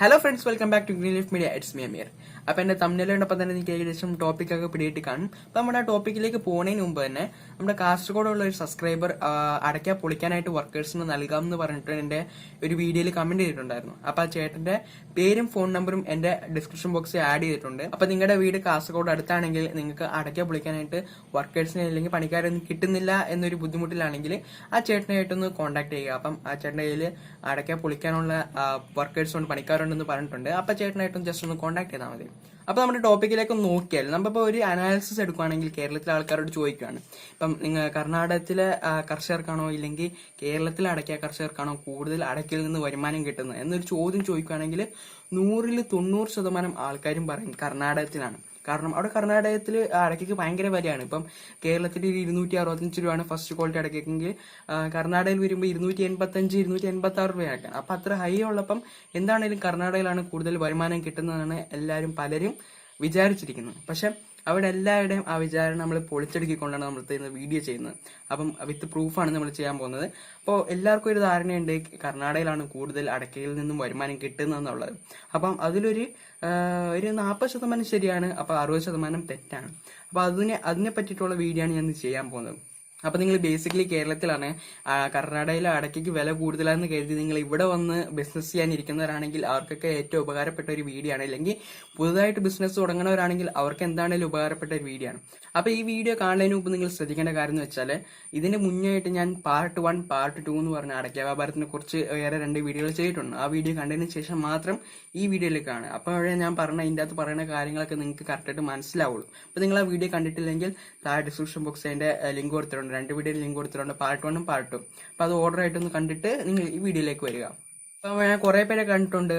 Hello friends welcome back to green leaf media it's me Ameer അപ്പൊ എന്റെ തമ്മിലുണ്ടപ്പോൾ തന്നെ എനിക്ക് ഏകദേശം ടോപ്പിക്കൊക്കെ പിടിയിട്ട് കാണും. അപ്പൊ നമ്മുടെ ആ ടോപ്പിക്കിലേക്ക് പോകുന്നതിന് മുമ്പ് തന്നെ നമ്മുടെ കാസർഗോഡുള്ള ഒരു സബ്സ്ക്രൈബർ അടയ്ക്കാൻ പൊളിക്കാനായിട്ട് വർക്കേഴ്സിന് നൽകാം എന്ന് പറഞ്ഞിട്ട് എന്റെ ഒരു വീഡിയോയിൽ കമന്റ് ചെയ്തിട്ടുണ്ടായിരുന്നു. അപ്പൊ ആ ചേട്ടന്റെ പേരും ഫോൺ നമ്പറും എന്റെ ഡിസ്ക്രിപ്ഷൻ ബോക്സിൽ ആഡ് ചെയ്തിട്ടുണ്ട്. അപ്പൊ നിങ്ങളുടെ വീട് കാസർഗോഡ് അടുത്താണെങ്കിൽ നിങ്ങൾക്ക് അടയ്ക്ക പൊളിക്കാനായിട്ട് വർക്കേഴ്സിനെ അല്ലെങ്കിൽ പണിക്കാരൊന്നും കിട്ടുന്നില്ല എന്നൊരു ബുദ്ധിമുട്ടിലാണെങ്കിൽ ആ ചേട്ടനായിട്ടൊന്ന് കോൺടാക്ട് ചെയ്യുക. അപ്പം ആ ചേട്ടന്റെ കയ്യിൽ അടയ്ക്ക പൊളിക്കാനുള്ള വർക്കേഴ്സ് ഉണ്ട് പണിക്കാരുണ്ടെന്ന് പറഞ്ഞിട്ടുണ്ട്. അപ്പൊ ചേട്ടനായിട്ടും ജസ്റ്റ് ഒന്ന് കോൺടാക്ട് ചെയ്താൽ മതി. അപ്പൊ നമ്മുടെ ടോപ്പിക്കിലേക്ക് ഒന്ന് നോക്കിയാൽ നമ്മളിപ്പോ ഒരു അനാലിസിസ് എടുക്കുകയാണെങ്കിൽ കേരളത്തിലെ ആൾക്കാരോട് ചോദിക്കുകയാണ് ഇപ്പം നിങ്ങൾ കർണാടകത്തിലെ കർഷകർക്കാണോ ഇല്ലെങ്കിൽ കേരളത്തിലെ അടയ്ക്ക കർഷകർക്കാണോ കൂടുതൽ അടയ്ക്കയിൽ നിന്ന് വരുമാനം കിട്ടുന്നത് എന്നൊരു ചോദ്യം ചോദിക്കുകയാണെങ്കിൽ നൂറിൽ തൊണ്ണൂറ് ശതമാനം ആൾക്കാരും പറയും കർണാടകത്തിലാണ്. കാരണം അവിടെ കർണാടകത്തിൽ അടക്കയ്ക്ക് ഭയങ്കര വിലയാണ്. ഇപ്പം കേരളത്തിൽ ഒരു ഇരുന്നൂറ്റി അറുപത്തഞ്ച് രൂപയാണ് ഫസ്റ്റ് ക്വാളിറ്റി അടക്കയ്ക്കെങ്കിൽ കർണാടകയിൽ വരുമ്പോൾ ഇരുന്നൂറ്റി എൺപത്തഞ്ച് ഇരുന്നൂറ്റി എൺപത്തി ആറ് രൂപയാണ് അപ്പം അത്ര ഹൈ ഉള്ളപ്പം എന്താണെങ്കിലും കർണാടകയിലാണ് കൂടുതൽ വരുമാനം കിട്ടുന്നതെന്നാണ് എല്ലാവരും പലരും വിചാരിച്ചിരിക്കുന്നത്. പക്ഷെ അവിടെ എല്ലാവരുടെയും ആ വിചാരം നമ്മൾ പൊളിച്ചെടുക്കിക്കൊണ്ടാണ് നമ്മൾ ഇന്ന് വീഡിയോ ചെയ്യുന്നത്. അപ്പം വിത്ത് പ്രൂഫാണ് നമ്മൾ ചെയ്യാൻ പോകുന്നത്. അപ്പോൾ എല്ലാവർക്കും ഒരു ധാരണയുണ്ട് കർണാടകയിലാണ് കൂടുതൽ അടക്കയിൽ നിന്നും വരുമാനം കിട്ടുന്നതെന്നുള്ളത്. അപ്പം അതിലൊരു ഒരു നാൽപ്പത് ശതമാനം ശരിയാണ് അപ്പോൾ അറുപത് ശതമാനം തെറ്റാണ്. അപ്പോൾ അതിനെ അതിനെ പറ്റിയിട്ടുള്ള വീഡിയോ ആണ് ഞാൻ ചെയ്യാൻ പോകുന്നത്. അപ്പൊ നിങ്ങൾ ബേസിക്കലി കേരളത്തിലാണ് ആ, കർണാടകയിലെ അടയ്ക്കയ്ക്ക് വില കൂടുതലാണെന്ന് കരുതി നിങ്ങൾ ഇവിടെ വന്ന് ബിസിനസ് ചെയ്യാനിരിക്കുന്നവരാണെങ്കിൽ അവർക്കൊക്കെ ഏറ്റവും ഉപകാരപ്പെട്ട ഒരു വീഡിയോ ആണ്. അല്ലെങ്കിൽ പുതുതായിട്ട് ബിസിനസ് തുടങ്ങുന്നവരാണെങ്കിൽ അവർക്ക് എന്താണെങ്കിലും ഉപകാരപ്പെട്ട ഒരു വീഡിയോ ആണ്. അപ്പൊ ഈ വീഡിയോ കാണുന്നതിന് മുമ്പ് നിങ്ങൾ ശ്രദ്ധിക്കേണ്ട കാര്യം എന്ന് വെച്ചാൽ ഇതിന് മുന്നായിട്ട് ഞാൻ പാർട്ട് വൺ പാർട്ട് ടു എന്ന് പറഞ്ഞ അടയ്ക്ക വ്യാപാരത്തിനെ കുറിച്ച് വേറെ രണ്ട് വീഡിയോകൾ ചെയ്തിട്ടുണ്ട്. ആ വീഡിയോ കണ്ടതിന് ശേഷം മാത്രം ഈ വീഡിയോയിലേക്ക് കാണുക. അപ്പോഴേ ഞാൻ പറഞ്ഞ ഇതിന്റെ അകത്ത് പറയുന്ന കാര്യങ്ങളൊക്കെ നിങ്ങൾക്ക് കറക്റ്റായിട്ട് മനസ്സിലാവുള്ളൂ. അപ്പോൾ നിങ്ങൾ ആ വീഡിയോ കണ്ടിട്ടില്ലെങ്കിൽ താഴെ ഡിസ്ക്രിപ്ഷൻ ബോക്സ് അതിന്റെ ലിങ്ക് കൊടുത്തിട്ടുണ്ട്. രണ്ട് വീഡിയോ ലിങ്ക് കൊടുത്തിട്ടുണ്ട്. പാർട്ട് വണ്ണും പാർട്ട് അപ്പോൾ അത് ഓർഡർ ആയിട്ടൊന്ന് കണ്ടിട്ട് നിങ്ങൾ ഈ വീഡിയോയിലേക്ക് വരിക. അപ്പോൾ ഞാൻ കുറെ പേരെ കണ്ടിട്ടുണ്ട്.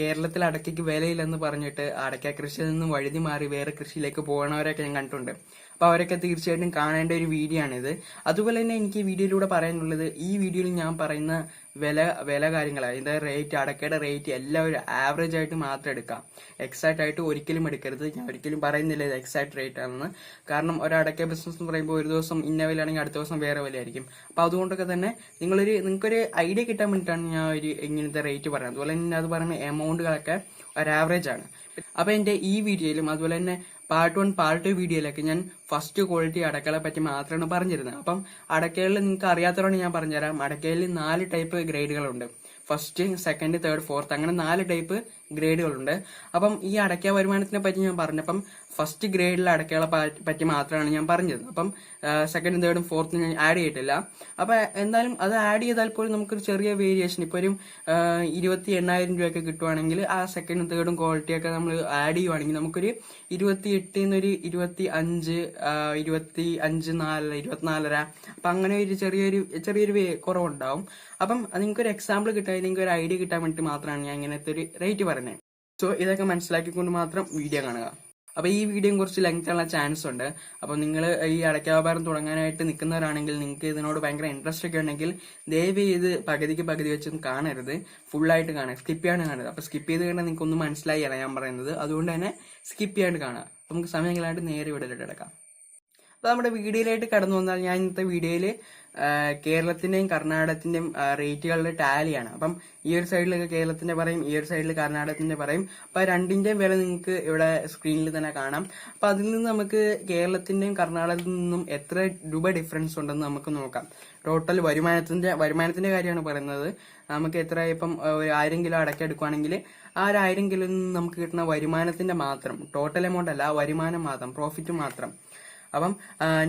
കേരളത്തിൽ അടയ്ക്കയ്ക്ക് വിലയില്ലെന്ന് പറഞ്ഞിട്ട് അടയ്ക്ക കൃഷിയിൽ നിന്നും വഴുതി മാറി വേറെ കൃഷിയിലേക്ക് പോകണവരെയൊക്കെ ഞാൻ കണ്ടിട്ടുണ്ട്. അപ്പോൾ അവരൊക്കെ തീർച്ചയായിട്ടും കാണേണ്ട ഒരു വീഡിയോ ആണിത്. അതുപോലെ തന്നെ എനിക്ക് ഈ വീഡിയോയിലൂടെ പറയാനുള്ളത് ഈ വീഡിയോയിൽ ഞാൻ പറയുന്ന വില വില കാര്യങ്ങൾ അതിന്റെ റേറ്റ് അടക്കയുടെ റേറ്റ് എല്ലാം ഒരു ആവറേജ് ആയിട്ട് മാത്രം എടുക്കാം. എക്സാക്ട് ആയിട്ട് ഒരിക്കലും എടുക്കരുത്. ഞാൻ ഒരിക്കലും പറയുന്നില്ല ഇത് എക്സാക്ട് റേറ്റ് ആണെന്ന്. കാരണം ഒരു അടക്ക ബിസിനസ് എന്ന് പറയുമ്പോൾ ഒരു ദിവസം ഇന്ന വിലയാണെങ്കിൽ അടുത്ത ദിവസം വേറെ വിലയായിരിക്കും. അപ്പോൾ അതുകൊണ്ടൊക്കെ തന്നെ നിങ്ങളൊരു നിങ്ങൾക്കൊരു ഐഡിയ കിട്ടാൻ വേണ്ടിയിട്ടാണ് ഞാൻ ഒരു ഇങ്ങനത്തെ റേറ്റ് പറയുന്നത്. അതുപോലെ തന്നെ അത് പറയുന്ന എമൗണ്ടുകളൊക്കെ ഒരു ആവറേജ് ആണ്. അപ്പോൾ എന്റെ ഈ വീഡിയോയിലും അതുപോലെ തന്നെ പാർട്ട് വൺ പാർട്ട് ടു വീഡിയോയിലൊക്കെ ഞാൻ ഫസ്റ്റ് ക്വാളിറ്റി അടക്കളെ പറ്റി മാത്രമാണ് പറഞ്ഞിരുന്നത്. അപ്പം അടക്കകളിൽ നിങ്ങൾക്ക് അറിയാത്തതുകൊണ്ട് ഞാൻ പറഞ്ഞുതരാം. അടക്കയിൽ നാല് ടൈപ്പ് ഗ്രേഡുകളുണ്ട് ഫസ്റ്റ് സെക്കൻഡ് തേർഡ് ഫോർത്ത് അങ്ങനെ നാല് ടൈപ്പ് ഗ്രേഡുകളുണ്ട്. അപ്പം ഈ അടയ്ക്ക വരുമാനത്തിനെ പറ്റി ഞാൻ പറഞ്ഞപ്പം ഫസ്റ്റ് ഗ്രേഡിൽ അടയ്ക്കകളെ പറ്റി മാത്രമാണ് ഞാൻ പറഞ്ഞത്. അപ്പം സെക്കൻഡും തേർഡും ഫോർത്തും ഞാൻ ആഡ് ചെയ്തിട്ടില്ല. അപ്പൊ എന്തായാലും അത് ആഡ് ചെയ്താൽ പോലും നമുക്കൊരു ചെറിയ വേരിയേഷൻ ഇപ്പൊ ഒരു ഇരുപത്തി എണ്ണായിരം രൂപയൊക്കെ കിട്ടുവാണെങ്കിൽ ആ സെക്കൻഡും തേർഡും ക്വാളിറ്റിയൊക്കെ നമ്മൾ ആഡ് ചെയ്യുവാണെങ്കിൽ നമുക്കൊരു ഇരുപത്തി എട്ടിൽ നിന്നൊരു ഇരുപത്തി അഞ്ച് ഇരുപത്തി അഞ്ച് നാലര ഇരുപത്തിനാലര അപ്പൊ അങ്ങനെ ഒരു ചെറിയൊരു ചെറിയൊരു കുറവുണ്ടാവും. അപ്പം നിങ്ങൾക്ക് ഒരു എക്സാമ്പിൾ കിട്ടാൻ നിങ്ങൾക്ക് ഒരു ഐഡിയ കിട്ടാൻ വേണ്ടി മാത്രമാണ് ഞാൻ ഇങ്ങനത്തെ ഒരു റേറ്റ് പറയുന്നത്. സോ ഇതൊക്കെ മനസ്സിലാക്കിക്കൊണ്ട് മാത്രം വീഡിയോ കാണുക. അപ്പൊ ഈ വീഡിയോയും കുറച്ച് ലെങ്ത് ഉള്ള ചാൻസ് ഉണ്ട്. അപ്പൊ നിങ്ങൾ ഈ അടയ്ക്ക വ്യാപാരം തുടങ്ങാനായിട്ട് നിൽക്കുന്നവരാണെങ്കിൽ നിങ്ങൾക്ക് ഇതിനോട് ഭയങ്കര ഇൻട്രസ്റ്റ് ഒക്കെ ഉണ്ടെങ്കിൽ ദയവ് ചെയ്ത് പകുതിക്ക് പകുതി വെച്ചൊന്നും കാണരുത്. ഫുള്ളായിട്ട് കാണുക. സ്കിപ്പ് ചെയ്യാണ്ട് കാണരുത്. അപ്പൊ സ്കിപ്പ് ചെയ്ത് കഴിഞ്ഞാൽ നിങ്ങൾക്ക് ഒന്നും മനസ്സിലായില്ല ഞാൻ പറയുന്നത്. അതുകൊണ്ട് തന്നെ സ്കിപ്പ് ചെയ്യാണ്ട് കാണുക. നമുക്ക് സമയങ്ങളായിട്ട് നേരെ വീഡിയോയിലോട്ട് കിടക്കാം അപ്പൊ നമ്മുടെ വീഡിയോയിലായിട്ട് കടന്നു വന്നാൽ ഞാൻ ഇന്നത്തെ വീഡിയോയിൽ കേരളത്തിന്റെയും കർണാടകത്തിന്റെയും റേറ്റുകളുടെ ടാലിയാണ്. അപ്പം ഈ ഒരു സൈഡിലൊക്കെ കേരളത്തിന്റെ പറയും ഈ ഒരു സൈഡിൽ കർണാടകത്തിന്റെ പറയും. അപ്പൊ രണ്ടിന്റെയും വില നിങ്ങൾക്ക് ഇവിടെ സ്ക്രീനിൽ തന്നെ കാണാം. അപ്പൊ അതിൽ നിന്ന് നമുക്ക് കേരളത്തിന്റെയും കർണാടകത്തിൽ നിന്നും എത്ര രൂപ ഡിഫറൻസ് ഉണ്ടെന്ന് നമുക്ക് നോക്കാം. ടോട്ടൽ വരുമാനത്തിന്റെ വരുമാനത്തിന്റെ കാര്യമാണ് പറയുന്നത്. നമുക്ക് എത്ര ഇപ്പം ഒരു ആയിരം കിലോ അടക്കെടുക്കുവാണെങ്കിൽ ആ ഒരു ആയിരം കിലോ നിന്ന് നമുക്ക് കിട്ടുന്ന വരുമാനത്തിന്റെ മാത്രം ടോട്ടൽ എമൗണ്ട് അല്ല വരുമാനം മാത്രം പ്രോഫിറ്റ് മാത്രം. അപ്പം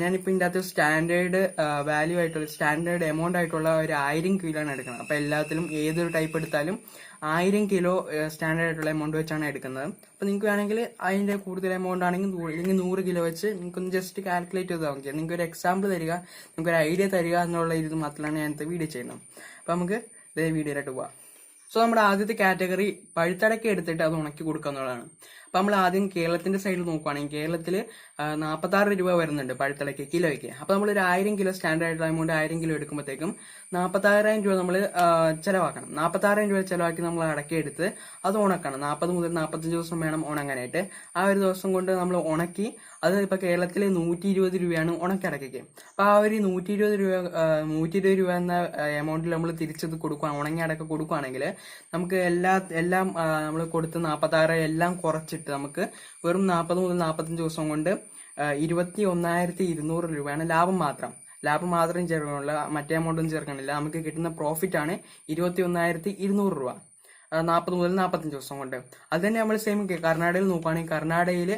ഞാനിപ്പോൾ ഇതിന്റെ അകത്ത് സ്റ്റാൻഡേർഡ് വാല്യൂ ആയിട്ടുള്ള സ്റ്റാൻഡേർഡ് എമൗണ്ട് ആയിട്ടുള്ള ഒരു ആയിരം കിലോ ആണ് എടുക്കുന്നത്. അപ്പോൾ എല്ലാത്തിലും ഏതൊരു ടൈപ്പ് എടുത്താലും ആയിരം കിലോ സ്റ്റാൻഡേർഡ് ആയിട്ടുള്ള എമൗണ്ട് വെച്ചാണ് എടുക്കുന്നത്. അപ്പോൾ നിങ്ങൾക്ക് വേണമെങ്കിൽ അതിന്റെ കൂടുതൽ എമൗണ്ട് ആണെങ്കിൽ ഇല്ലെങ്കിൽ നൂറ് കിലോ വെച്ച് നിങ്ങൾക്കൊന്ന് ജസ്റ്റ് കാൽക്കുലേറ്റ് ചെയ്താൽ മതി. നിങ്ങൾക്ക് ഒരു എക്സാമ്പിൾ തരിക നിങ്ങൾക്ക് ഒരു ഐഡിയ തരിക എന്നുള്ള ഇത് മാത്രമാണ് ഞാൻ ഇന്നത്തെ വീഡിയോ ചെയ്യുന്നത്. അപ്പോൾ നമുക്ക് ഇതേ വീഡിയോയിലോട്ട് പോവാം. സോ നമ്മുടെ ആദ്യത്തെ കാറ്റഗറി പഴുത്തടക്ക എടുത്തിട്ട് അത് ഉണക്കി കൊടുക്കുക എന്നുള്ളതാണ്. അപ്പൊ നമ്മൾ ആദ്യം കേരളത്തിന്റെ സൈഡിൽ നോക്കുവാണെങ്കിൽ കേരളത്തിൽ നാൽപ്പത്തി ആറ് രൂപ വരുന്നുണ്ട് പഴുത്തടയ്ക്ക് കിലോയ്ക്ക്. അപ്പൊ നമ്മൾ ഒരു ആയിരം കിലോ സ്റ്റാൻഡേർഡ് എമൗണ്ട് ആയിരം കിലോ എടുക്കുമ്പോഴത്തേക്കും നാൽപ്പത്താറായിരം രൂപ നമ്മൾ ചിലവാക്കണം. നാൽപ്പത്താറായിരം രൂപ ചെലവാക്കി നമ്മൾ അടക്കിയെടുത്ത് അത് ഉണക്കണം നാൽപ്പത് മുതൽ നാൽപ്പത്തഞ്ച് ദിവസം വേണം ഉണങ്ങാനായിട്ട് ആ ഒരു ദിവസം കൊണ്ട് നമ്മൾ ഉണക്കി അത് ഇപ്പൊ കേരളത്തിൽ നൂറ്റി ഇരുപത് രൂപയാണ് ഉണക്കിടക്കയ്ക്ക് അപ്പോൾ ആ ഒരു നൂറ്റി ഇരുപത് രൂപ നൂറ്റി ഇരുപത് രൂപ എന്ന എമൗണ്ടിൽ നമ്മൾ തിരിച്ചത് കൊടുക്കുക ഉണങ്ങി അടക്ക കൊടുക്കുകയാണെങ്കിൽ നമുക്ക് എല്ലാ എല്ലാം നമ്മൾ കൊടുത്ത് നാൽപ്പത്താറ് എല്ലാം കുറച്ചിട്ട് നമുക്ക് വെറും നാൽപ്പത് മുതൽ നാൽപ്പത്തഞ്ച് ദിവസം കൊണ്ട് ഇരുപത്തി ഒന്നായിരത്തി ഇരുന്നൂറ് രൂപയാണ് ലാഭം മാത്രം. ലാഭം മാത്രം ചേർക്കണില്ല മറ്റേ എമൗണ്ടും ചേർക്കണില്ല. നമുക്ക് കിട്ടുന്ന പ്രോഫിറ്റ് ആണ് ഇരുപത്തി ഒന്നായിരത്തി ഇരുന്നൂറ് രൂപ നാൽപ്പത് മുതൽ നാൽപ്പത്തഞ്ച് ദിവസം കൊണ്ട്. അത് തന്നെ നമ്മൾ സെയിം കർണാടകയിൽ നോക്കുകയാണെങ്കിൽ കർണാടകയിൽ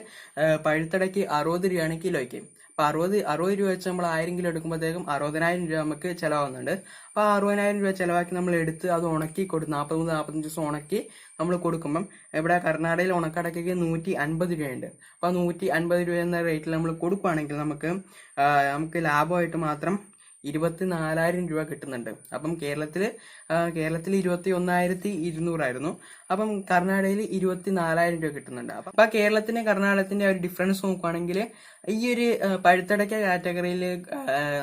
പഴുത്തടയ്ക്ക് അറുപത് രൂപയാണ് കിലോയ്ക്ക്. അപ്പോൾ അറുപത് അറുപത് രൂപ വെച്ച് നമ്മൾ ആയിരം കിലോ എടുക്കുമ്പോഴത്തേക്കും അറുപതിനായിരം രൂപ നമുക്ക് ചിലവാകുന്നുണ്ട്. അപ്പോൾ അറുപതിനായിരം രൂപ ചിലവാക്കി നമ്മൾ എടുത്ത് അത് ഉണക്കി കൊടുത്ത് നാൽപ്പത് മുതൽ നാൽപ്പത്തഞ്ച് ദിവസം ഉണക്കി നമ്മൾ കൊടുക്കുമ്പം ഇവിടെ കർണാടകയിൽ ഉണക്കടക്കയ്ക്ക് നൂറ്റി അൻപത് രൂപയുണ്ട്. അപ്പോൾ നൂറ്റി അൻപത് രൂപ എന്ന റേറ്റിൽ നമ്മൾ കൊടുക്കുകയാണെങ്കിൽ നമുക്ക് നമുക്ക് ലാഭമായിട്ട് മാത്രം ഇരുപത്തി നാലായിരം രൂപ കിട്ടുന്നുണ്ട്. അപ്പം കേരളത്തിൽ കേരളത്തിൽ ഇരുപത്തി ഒന്നായിരത്തി ഇരുന്നൂറായിരുന്നു അപ്പം കർണാടകയിൽ ഇരുപത്തി നാലായിരം രൂപ കിട്ടുന്നുണ്ട്. അപ്പം അപ്പം കേരളത്തിന്റെ കർണാടകത്തിന്റെ ഒരു ഡിഫറൻസ് നോക്കുവാണെങ്കിൽ ഈ ഒരു പഴുത്തടക്ക കാറ്റഗറിയിൽ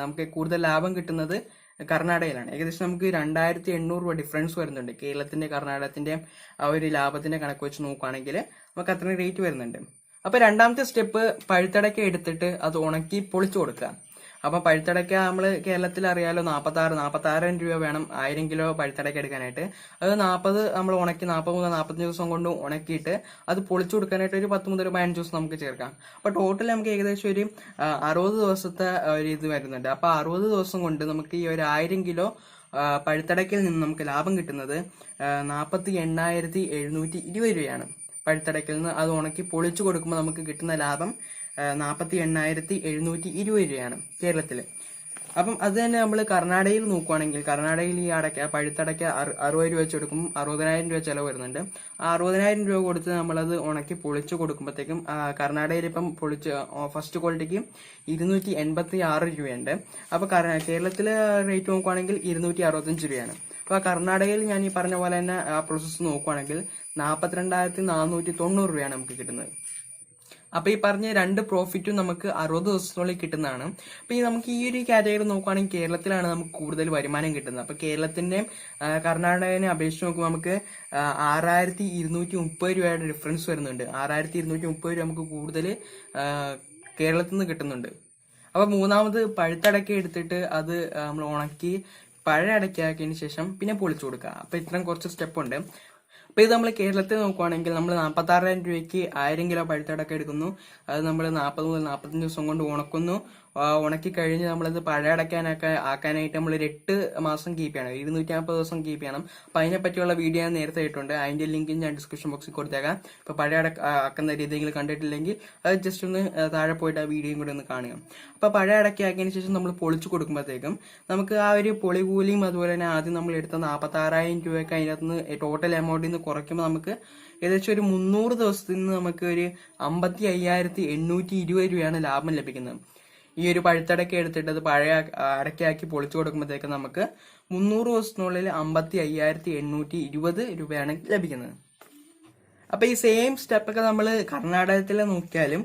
നമുക്ക് കൂടുതൽ ലാഭം കിട്ടുന്നത് കർണാടകയിലാണ്. ഏകദേശം നമുക്ക് രണ്ടായിരത്തി എണ്ണൂറ് രൂപ ഡിഫറൻസ് വരുന്നുണ്ട്. കേരളത്തിന്റെ കർണാടകത്തിന്റെ ആ ഒരു ലാഭത്തിന്റെ കണക്ക് വെച്ച് നോക്കുകയാണെങ്കിൽ നമുക്ക് അത്രയും റേറ്റ് വരുന്നുണ്ട്. അപ്പൊ രണ്ടാമത്തെ സ്റ്റെപ്പ് പഴുത്തടക്ക എടുത്തിട്ട് അത് ഉണക്കി പൊളിച്ചു കൊടുക്കുക. അപ്പൊ പഴുത്തടയ്ക്ക നമ്മൾ കേരളത്തിൽ അറിയാലോ നാൽപ്പത്തി ആറ് നാൽപ്പത്തി ആറായിരം രൂപ വേണം ആയിരം കിലോ പഴുത്തടയ്ക്ക എടുക്കാനായിട്ട്. അത് നാൽപ്പത് നമ്മൾ ഉണക്കി നാൽപ്പത് മുതൽ നാൽപ്പത്തഞ്ച് ദിവസം കൊണ്ട് ഉണക്കിയിട്ട് അത് പൊളിച്ചു കൊടുക്കാനായിട്ട് ഒരു പത്ത് മുതൽ പതിനഞ്ച് ദിവസം നമുക്ക് ചേർക്കാം. അപ്പൊ ടോട്ടൽ നമുക്ക് ഏകദേശം ഒരു അറുപത് ദിവസത്തെ ഒരു ഇത് വരുന്നുണ്ട്. അപ്പൊ അറുപത് ദിവസം കൊണ്ട് നമുക്ക് ഈ ഒരു ആയിരം കിലോ പഴുത്തടയ്ക്കിൽ നിന്ന് നമുക്ക് ലാഭം കിട്ടുന്നത് നാൽപ്പത്തി എണ്ണായിരത്തി എഴുന്നൂറ്റി ഇരുപത് രൂപയാണ്. പഴുത്തടയ്ക്കിൽ നിന്ന് അത് ഉണക്കി പൊളിച്ചു കൊടുക്കുമ്പോൾ നമുക്ക് കിട്ടുന്ന ലാഭം നാൽപ്പത്തി എണ്ണായിരത്തി എഴുന്നൂറ്റി ഇരുപത് രൂപയാണ് കേരളത്തിൽ അപ്പം അത് തന്നെ നമ്മൾ കർണാടകയിൽ നോക്കുവാണെങ്കിൽ കർണാടകയിൽ ഈ അടയ്ക്ക പഴുത്തടയ്ക്ക അറു- അറുപത് രൂപ വെച്ച് കൊടുക്കുമ്പോൾ അറുപതിനായിരം രൂപ ചിലവ് വരുന്നുണ്ട്. ആ അറുപതിനായിരം രൂപ കൊടുത്ത് നമ്മളത് ഉണക്കി പൊളിച്ച് കൊടുക്കുമ്പോഴത്തേക്കും കർണാടകയിൽ ഇപ്പം പൊളിച്ച് ഫസ്റ്റ് ക്വാളിറ്റിക്ക് ഇരുന്നൂറ്റി എൺപത്തി ആറ് രൂപയുണ്ട്. അപ്പൊ കേരളത്തിലെ റേറ്റ് നോക്കുവാണെങ്കിൽ ഇരുന്നൂറ്റി അറുപത്തഞ്ച് രൂപയാണ്. അപ്പൊ കർണാടകയിൽ ഞാൻ ഈ പറഞ്ഞ പോലെ തന്നെ ആ പ്രോസസ്സ് നോക്കുവാണെങ്കിൽ നാൽപ്പത്തിരണ്ടായിരത്തി നാനൂറ്റി തൊണ്ണൂറ് രൂപയാണ് നമുക്ക് കിട്ടുന്നത്. അപ്പൊ ഈ പറഞ്ഞ രണ്ട് പ്രോഫിറ്റും നമുക്ക് അറുപത് ദിവസത്തിനുള്ളിൽ കിട്ടുന്നതാണ്. അപ്പൊ ഈ നമുക്ക് ഈ ഒരു കാറ്റഗറി നോക്കുവാണെങ്കിൽ കേരളത്തിലാണ് നമുക്ക് കൂടുതൽ വരുമാനം കിട്ടുന്നത്. അപ്പൊ കേരളത്തിന്റെ കർണാടകനെ അപേക്ഷിച്ച് നോക്കുമ്പോൾ നമുക്ക് ആറായിരത്തി ഇരുന്നൂറ്റി മുപ്പത് രൂപയുടെ ഡിഫറൻസ് വരുന്നുണ്ട്. ആറായിരത്തി ഇരുന്നൂറ്റി മുപ്പത് രൂപ നമുക്ക് കൂടുതൽ കേരളത്തിൽ നിന്ന് കിട്ടുന്നുണ്ട്. അപ്പൊ മൂന്നാമത് പഴുത്തടക്ക എടുത്തിട്ട് അത് നമ്മൾ ഉണക്കി പഴയ അടക്കാക്കിയതിന് ശേഷം പിന്നെ പൊളിച്ചു കൊടുക്കുക. അപ്പൊ ഇത്രയും കുറച്ച് സ്റ്റെപ്പ് ഉണ്ട് അപ്പൊ ഇത് നമ്മൾ കേരളത്തിൽ നോക്കുവാണെങ്കിൽ നമ്മൾ നാൽപ്പത്തി ആറായിരം രൂപയ്ക്ക് ആയിരം കിലോ പഴുത്തടക്കം എടുക്കുന്നു. അത് നമ്മൾ നാൽപ്പത് മുതൽ നാൽപ്പത്തഞ്ച് ദിവസം കൊണ്ട് ഉണക്കുന്നു. ഉണക്കി കഴിഞ്ഞ് നമ്മളത് പഴയടക്കാനൊക്കെ ആക്കാനായിട്ട് നമ്മൾ ഒരു എട്ട് മാസം കീപ്പ് ചെയ്യണം. ഇരുന്നൂറ്റി നാൽപ്പത് ദിവസം കീപ്പ് ചെയ്യണം. അപ്പം അതിനെ പറ്റിയുള്ള വീഡിയോ ഞാൻ നേരത്തെ ഇട്ടുണ്ട് അതിന്റെ ലിങ്ക് ഞാൻ ഡിസ്ക്രിപ്ഷൻ ബോക്സിൽ കൊടുത്തേക്കാം. ഇപ്പോൾ പഴയ അടക്ക ആ, ആക്കുന്ന രീതിയിൽ കണ്ടിട്ടില്ലെങ്കിൽ അത് ജസ്റ്റ് ഒന്ന് താഴെ പോയിട്ട് ആ വീഡിയോയും കൂടി ഒന്ന് കാണുക. അപ്പോൾ പഴയ അടക്കി ആക്കിയതിന് ശേഷം നമ്മൾ പൊളിച്ചു കൊടുക്കുമ്പോഴത്തേക്കും നമുക്ക് ആ ഒരു പൊളികൂലിയും അതുപോലെ തന്നെ ആദ്യം നമ്മൾ എടുത്ത നാൽപ്പത്താറായിരം രൂപയൊക്കെ അതിനകത്ത് നിന്ന് ടോട്ടൽ എമൗണ്ടിൽ നിന്ന് കുറയ്ക്കുമ്പോൾ നമുക്ക് ഏകദേശം ഒരു മുന്നൂറ് ദിവസത്തിൽ നിന്ന് നമുക്ക് ഒരു അമ്പത്തി അയ്യായിരത്തി എണ്ണൂറ്റി ഇരുപത് രൂപയാണ് ലാഭം ലഭിക്കുന്നത്. ഈ ഒരു പഴുത്തടക്ക എടുത്തിട്ട് അത് പഴയ അടക്കയാക്കി പൊളിച്ചു കൊടുക്കുമ്പോഴത്തേക്ക് നമുക്ക് മുന്നൂറ് ദിവസത്തിനുള്ളിൽ അമ്പത്തി അയ്യായിരത്തി എണ്ണൂറ്റി ഇരുപത് രൂപയാണ് ലഭിക്കുന്നത്. അപ്പൊ ഈ സെയിം സ്റ്റെപ്പൊക്കെ നമ്മൾ കർണാടകത്തിൽ നോക്കിയാലും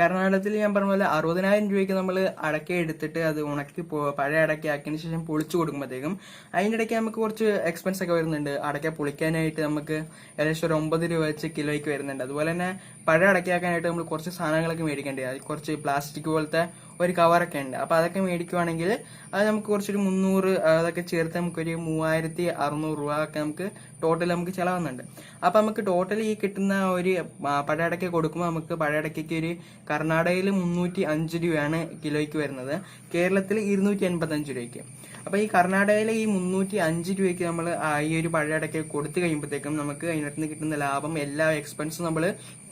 കർണാടകത്തിൽ ഞാൻ പറഞ്ഞ പോലെ അറുപതിനായിരം രൂപയ്ക്ക് നമ്മൾ അടക്ക എടുത്തിട്ട് അത് ഉണക്കി പഴയ അടക്ക ആക്കിയതിന് ശേഷം പൊളിച്ചു കൊടുക്കുമ്പോഴത്തേക്കും അതിന്റെ ഇടയ്ക്ക് നമുക്ക് കുറച്ച് എക്സ്പെൻസ് ഒക്കെ വരുന്നുണ്ട്. അടക്ക പൊളിക്കാനായിട്ട് നമുക്ക് ഏകദേശം ഒരു ഒമ്പത് രൂപ വെച്ച് കിലോയ്ക്ക് വരുന്നുണ്ട്. അതുപോലെ തന്നെ പഴയ അടക്കയാക്കാനായിട്ട് നമ്മൾ കുറച്ച് സാധനങ്ങളൊക്കെ മേടിക്കേണ്ടി കുറച്ച് പ്ലാസ്റ്റിക് പോലത്തെ ഒരു കവറൊക്കെ ഉണ്ട്. അപ്പോൾ അതൊക്കെ മേടിക്കുവാണെങ്കിൽ അത് നമുക്ക് കുറച്ചൊരു മുന്നൂറ് അതൊക്കെ ചേർത്ത് നമുക്കൊരു മൂവായിരത്തി അറുന്നൂറ് രൂപ ഒക്കെ നമുക്ക് ടോട്ടൽ നമുക്ക് ചിലവുന്നുണ്ട് അപ്പോൾ നമുക്ക് ടോട്ടൽ ഈ കിട്ടുന്ന ഒരു പഴയടക്ക കൊടുക്കുമ്പോൾ നമുക്ക് പഴയടക്കയ്ക്ക് ഒരു കർണാടകയിൽ മുന്നൂറ്റി അഞ്ച് രൂപയാണ് കിലോയ്ക്ക് വരുന്നത്. കേരളത്തിൽ ഇരുന്നൂറ്റി എൺപത്തി അഞ്ച് രൂപയ്ക്ക്. അപ്പൊ ഈ കർണാടകയിലെ ഈ മുന്നൂറ്റി അഞ്ച് രൂപയ്ക്ക് നമ്മൾ ഈ ഒരു പഴയടക്ക കൊടുത്തു കഴിയുമ്പോഴത്തേക്കും നമുക്ക് അതിനകത്ത് നിന്ന് കിട്ടുന്ന ലാഭം എല്ലാ എക്സ്പെൻസും നമ്മൾ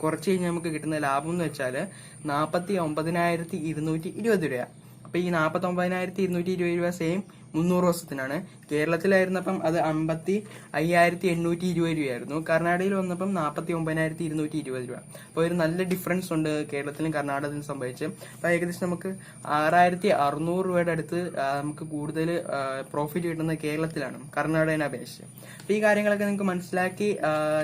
കുറച്ച് കഴിഞ്ഞ് നമുക്ക് കിട്ടുന്ന ലാഭം എന്ന് വെച്ചാൽ നാൽപ്പത്തി ഒമ്പതിനായിരത്തി ഇരുന്നൂറ്റി ഇരുപത് രൂപ. അപ്പൊ ഈ നാൽപ്പത്തി ഒമ്പതിനായിരത്തി ഇരുന്നൂറ്റി ഇരുപത് രൂപ സെയിം മുന്നൂറ് ദിവസത്തിനാണ് കേരളത്തിലായിരുന്നപ്പം അത് അമ്പത്തി അയ്യായിരത്തി എണ്ണൂറ്റി ഇരുപത് രൂപയായിരുന്നു. കർണാടകയിൽ വന്നപ്പം നാൽപ്പത്തി ഒമ്പതിനായിരത്തി ഇരുന്നൂറ്റി ഇരുപത് രൂപ. അപ്പോൾ ഒരു നല്ല ഡിഫറൻസ് ഉണ്ട് കേരളത്തിലും കർണാടകത്തിലും സംഭവിച്ച്. അപ്പോൾ ഏകദേശം നമുക്ക് ആറായിരത്തി അറുന്നൂറ് രൂപയുടെ അടുത്ത് നമുക്ക് കൂടുതൽ പ്രോഫിറ്റ് കിട്ടുന്നത് കേരളത്തിലാണ്. കർണാടകനെ അപേക്ഷിച്ച്. അപ്പോൾ ഈ കാര്യങ്ങളൊക്കെ നിങ്ങൾക്ക് മനസ്സിലാക്കി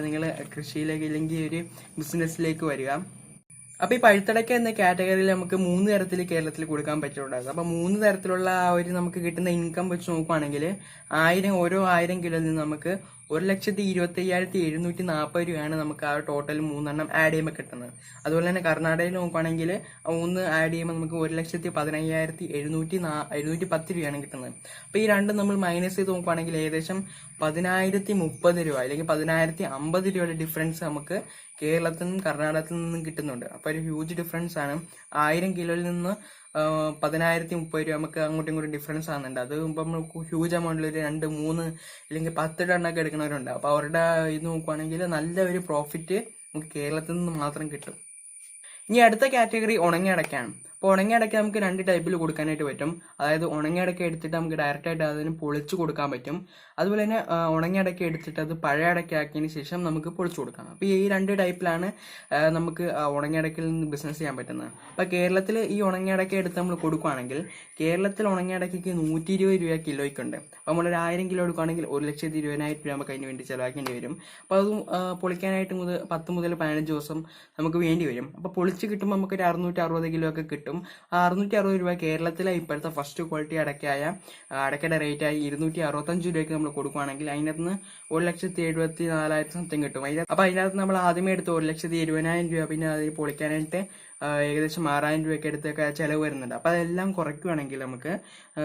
നിങ്ങൾ കൃഷിയിലേക്ക് ഇല്ലെങ്കിൽ ഒരു ബിസിനസ്സിലേക്ക് വരിക. അപ്പൊ ഈ പഴുത്തടക്ക എന്ന കാറ്റഗറിയിൽ നമുക്ക് മൂന്ന് തരത്തിൽ കേരളത്തിൽ കൊടുക്കാൻ പറ്റുന്നുണ്ടായിരുന്നു അപ്പൊ മൂന്ന് തരത്തിലുള്ള ആ ഒരു നമുക്ക് കിട്ടുന്ന ഇൻകം വെച്ച് നോക്കുവാണെങ്കിൽ ആയിരം ഓരോ ആയിരം കിലോയിൽ നിന്ന് നമുക്ക് ഒരു ലക്ഷത്തി ഇരുപത്തി അയ്യായിരത്തി എഴുന്നൂറ്റി നാൽപ്പത് രൂപയാണ് നമുക്ക് ആ ടോട്ടൽ മൂന്നെണ്ണം ആഡ് ചെയ്യുമ്പോൾ കിട്ടുന്നത്. അതുപോലെ തന്നെ കർണാടകയിൽ നോക്കുവാണെങ്കിൽ ഒന്ന് ആഡ് ചെയ്യുമ്പോൾ നമുക്ക് ഒരു ലക്ഷത്തി പതിനയ്യായിരത്തി എഴുന്നൂറ്റി നാ എഴുന്നൂറ്റി പത്ത് രൂപയാണ് കിട്ടുന്നത്. അപ്പോൾ ഈ രണ്ടും നമ്മൾ മൈനസ് ചെയ്ത് നോക്കുവാണെങ്കിൽ ഏകദേശം പതിനായിരത്തി മുപ്പത് രൂപ അല്ലെങ്കിൽ പതിനായിരത്തി അമ്പത് രൂപയുടെ ഡിഫറൻസ് നമുക്ക് കേരളത്തിൽ നിന്നും കർണാടകത്തിൽ നിന്നും കിട്ടുന്നുണ്ട്. അപ്പോൾ ഒരു ഹ്യൂജ് ഡിഫറൻസ് ആണ്. ആയിരം കിലോയിൽ നിന്ന് പതിനായിരത്തി മുപ്പത് രൂപ നമുക്ക് അങ്ങോട്ടും ഇങ്ങോട്ടും ഡിഫറൻസ് ആകുന്നുണ്ട് അത് നമുക്ക് ഹ്യൂജ് എമൗണ്ടിൽ ഒരു രണ്ട് മൂന്ന് അല്ലെങ്കിൽ പത്ത് ടണ്ണൊക്കെ എടുക്കുന്നവരുണ്ട് അപ്പോൾ അവരുടെ ഇത് നോക്കുവാണെങ്കിൽ നല്ല ഒരു പ്രോഫിറ്റ് നമുക്ക് കേരളത്തിൽ നിന്ന് മാത്രം കിട്ടും. ഇനി അടുത്ത കാറ്റഗറി ഉണങ്ങിയ അടയ്ക്കാണ് അപ്പോൾ ഉണങ്ങിയ അടയ്ക്ക നമുക്ക് രണ്ട് ടൈപ്പിൽ കൊടുക്കാനായിട്ട് പറ്റും. അതായത് ഉണങ്ങിയ അടയ്ക്ക എടുത്തിട്ട് നമുക്ക് ഡയറക്റ്റ് ആയിട്ട് അതിന് പൊളിച്ചു കൊടുക്കാൻ പറ്റും. അതുപോലെ തന്നെ ആ, ഉണങ്ങിയ അടയ്ക്ക എടുത്തിട്ട് അത് പഴയ അടയ്ക്ക ആക്കിയതിന് ശേഷം നമുക്ക് പൊളിച്ചു കൊടുക്കാം. അപ്പോൾ ഈ രണ്ട് ടൈപ്പിലാണ് നമുക്ക് ആ, ഉണങ്ങിയ അടയ്ക്കയിൽ നിന്ന് ബിസിനസ് ചെയ്യാൻ പറ്റുന്നത്. അപ്പോൾ കേരളത്തിൽ ഈ ഉണങ്ങിയ അടയ്ക്ക എടുത്ത് നമ്മൾ കൊടുക്കുകയാണെങ്കിൽ കേരളത്തിൽ ഉണങ്ങിയ അടയ്ക്കയ്ക്ക് നൂറ്റി ഇരുപത് രൂപ കിലോയ്ക്കുണ്ട്. അപ്പോൾ നമ്മളൊരു ആയിരം കിലോ എടുക്കുകയാണെങ്കിൽ ഒരു ലക്ഷത്തി ഇരുപതിനായിരം രൂപ നമുക്ക് അതിന് വേണ്ടി ചിലവാക്കേണ്ടി വരും. അപ്പോൾ അതും പൊളിക്കാനായിട്ട് മുതൽ പത്ത് മുതൽ പതിനഞ്ച് ദിവസം നമുക്ക് വേണ്ടി വരും. അപ്പോൾ പൊളിച്ച് കിട്ടുമ്പോൾ നമുക്ക് ഒരു അറുന്നൂറ്റി അറുപത് കിലോ ഒക്കെ കിട്ടും. ആ അറുന്നൂറ്റി അറുപത് രൂപ കേരളത്തിലെ ഇപ്പോഴത്തെ ഫസ്റ്റ് ക്വാളിറ്റി അടക്കായ അടക്കയുടെ റേറ്റ് ആയി ഇരുന്നൂറ്റി അറുപത്തഞ്ച് രൂപയ്ക്ക് നമ്മൾ കൊടുക്കുകയാണെങ്കിൽ അതിനകത്ത് നിന്ന് ഒരു ലക്ഷത്തി എഴുപത്തി നാലായിരത്തി സംതിങ് കിട്ടും. അതിന് അപ്പോൾ അതിനകത്ത് നമ്മൾ ആദ്യമേ എടുത്ത് ഒരു ലക്ഷത്തി എഴുപതിനായിരം രൂപ പിന്നെ അതിൽ പൊളിക്കാനായിട്ട് ഏകദേശം ആറായിരം രൂപയ്ക്ക് അടുത്തൊക്കെ ചിലവ് വരുന്നുണ്ട്. അപ്പോൾ അതെല്ലാം കുറയ്ക്കുകയാണെങ്കിൽ നമുക്ക്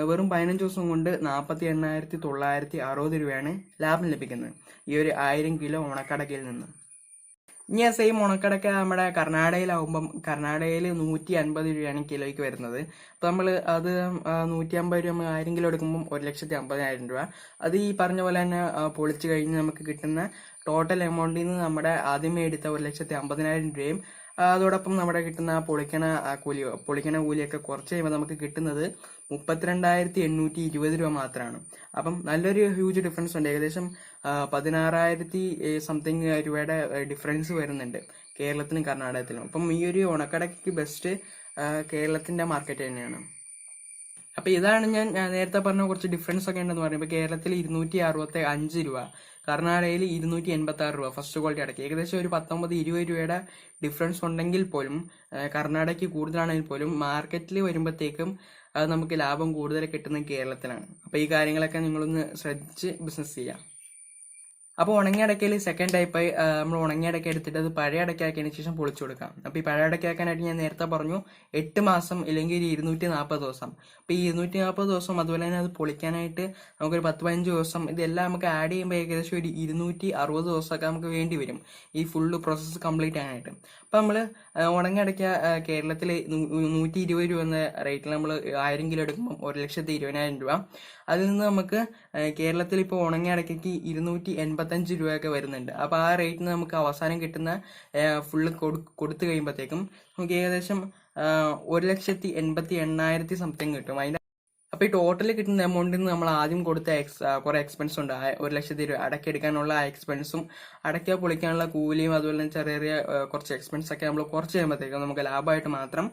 വെറും പതിനഞ്ച് ദിവസം കൊണ്ട് നാൽപ്പത്തി എണ്ണായിരത്തി തൊള്ളായിരത്തി അറുപത് രൂപയാണ് ലാഭം ലഭിക്കുന്നത്. ഈ ഒരു ആയിരം കിലോ ഓണക്കടക്കയിൽ നിന്ന്. ആ സെയിം ഉണക്കടക്ക നമ്മുടെ കർണാടകയിലാവുമ്പം കർണാടകയിൽ നൂറ്റി അൻപത് രൂപയാണ് കിലോയ്ക്ക് വരുന്നത്. അപ്പോൾ നമ്മൾ അത് നൂറ്റി അമ്പത് രൂപ നമ്മൾ ആയിരം കിലോ എടുക്കുമ്പം ഒരു ലക്ഷത്തി അമ്പതിനായിരം രൂപ. അത് ഈ പറഞ്ഞ പോലെ തന്നെ പൊളിച്ചു കഴിഞ്ഞ് നമുക്ക് കിട്ടുന്ന ടോട്ടൽ എമൗണ്ടിൽ നിന്ന് നമ്മുടെ ആദ്യമേ എടുത്ത ഒരു ലക്ഷത്തി അമ്പതിനായിരം രൂപയും അതോടൊപ്പം നമ്മുടെ കിട്ടുന്ന ആ പൊളിക്കണ കൂലി പൊളിക്കണ കൂലിയൊക്കെ കുറച്ച് കഴിയുമ്പോൾ നമുക്ക് കിട്ടുന്നത് മുപ്പത്തിരണ്ടായിരത്തി എണ്ണൂറ്റി ഇരുപത് രൂപ മാത്രമാണ് അപ്പം നല്ലൊരു ഹ്യൂജ് ഡിഫറൻസ് ഉണ്ട്. ഏകദേശം പതിനാറായിരത്തി സംതിങ് രൂപയുടെ ഡിഫറൻസ് വരുന്നുണ്ട് കേരളത്തിനും കർണാടകത്തിനും. അപ്പം ഈ ഒരു ഉണക്കടയ്ക്ക് ബെസ്റ്റ് കേരളത്തിന്റെ മാർക്കറ്റ് തന്നെയാണ്. അപ്പൊ ഇതാണ് ഞാൻ നേരത്തെ പറഞ്ഞ കുറച്ച് ഡിഫറൻസ് ഒക്കെ ഉണ്ടെന്ന് പറയുമ്പോൾ കേരളത്തിൽ ഇരുന്നൂറ്റി അറുപത്തി അഞ്ച് രൂപ കർണാടകയിൽ ഇരുന്നൂറ്റി എൺപത്തി ആറ് രൂപ ഫസ്റ്റ് ക്വാളിറ്റി അടക്കി. ഏകദേശം ഒരു പത്തൊമ്പത് ഇരുപത് രൂപയുടെ ഡിഫറൻസ് ഉണ്ടെങ്കിൽ പോലും കർണാടകയ്ക്ക് കൂടുതലാണെങ്കിൽ പോലും മാർക്കറ്റിൽ വരുമ്പോഴത്തേക്കും അത് നമുക്ക് ലാഭം കൂടുതൽ കിട്ടുന്നത് കേരളത്തിലാണ്. അപ്പൊ ഈ കാര്യങ്ങളൊക്കെ നിങ്ങളൊന്ന് ശ്രദ്ധിച്ച് ബിസിനസ് ചെയ്യാം. അപ്പോൾ ഉണങ്ങിയ അടക്കയിൽ സെക്കൻഡ് ടൈപ്പായി നമ്മൾ ഉണങ്ങിയ അടക്ക എടുത്തിട്ട് അത് പഴയ അടക്കാക്കിയതിന് ശേഷം പൊളിച്ചു കൊടുക്കാം. അപ്പോൾ ഈ പഴയ അടക്കാക്കാനായിട്ട് ഞാൻ നേരത്തെ പറഞ്ഞു എട്ട് മാസം ഇല്ലെങ്കിൽ ഒരു ഇരുന്നൂറ്റി നാൽപ്പത് ദിവസം. അപ്പോൾ ഈ ഇരുന്നൂറ്റി നാൽപ്പത് ദിവസം അതുപോലെ തന്നെ അത് പൊളിക്കാനായിട്ട് നമുക്കൊരു പത്ത് പതിനഞ്ച് ദിവസം ഇതെല്ലാം നമുക്ക് ആഡ് ചെയ്യുമ്പോൾ ഏകദേശം ഒരു ഇരുന്നൂറ്റി അറുപത് ദിവസമൊക്കെ നമുക്ക് വേണ്ടി വരും. ഈ ഫുള്ള് പ്രോസസ്സ് കംപ്ലീറ്റ് ആയിട്ട് അപ്പോൾ നമ്മൾ ഉണങ്ങിയ അടയ്ക്ക കേരളത്തിൽ നൂറ്റി ഇരുപത് രൂപ എന്ന റേറ്റിൽ നമ്മൾ ആയിരം കിലോ എടുക്കുമ്പോൾ ഒരു ലക്ഷത്തി ഇരുപതിനായിരം രൂപ. അതിൽ നിന്ന് നമുക്ക് കേരളത്തിൽ ഇപ്പോൾ ഉണങ്ങിയ അടയ്ക്കയ്ക്ക് ഇരുന്നൂറ്റി എൺപത്തഞ്ച് രൂപയൊക്കെ വരുന്നുണ്ട്. അപ്പോൾ ആ റേറ്റിന് നമുക്ക് അവസാനം കിട്ടുന്ന ഫുള്ള് കൊടുത്തു കഴിയുമ്പോഴത്തേക്കും നമുക്ക് ഏകദേശം ഒരു ലക്ഷത്തി എൺപത്തി എണ്ണായിരത്തി സംതിങ് കിട്ടും. അതിന്റെ അപ്പോൾ ഈ ടോട്ടൽ കിട്ടുന്ന എമൗണ്ടിൽ നിന്ന് നമ്മൾ ആദ്യം കൊടുത്ത എക്സ് കുറേ എക്സ്പെൻസ് ഉണ്ട്. ഒരു ലക്ഷത്തി രൂപ അടക്കെടുക്കാനുള്ള എക്സ്പെൻസും അടക്കാ പൊളിക്കാനുള്ള കൂലിയും അതുപോലെ തന്നെ ചെറിയ ചെറിയ കുറച്ച് എക്സ്പെൻസ് ഒക്കെ നമ്മൾ കുറച്ച് കഴിയുമ്പോഴത്തേക്കും നമുക്ക് ലാഭമായിട്ട് മാത്രം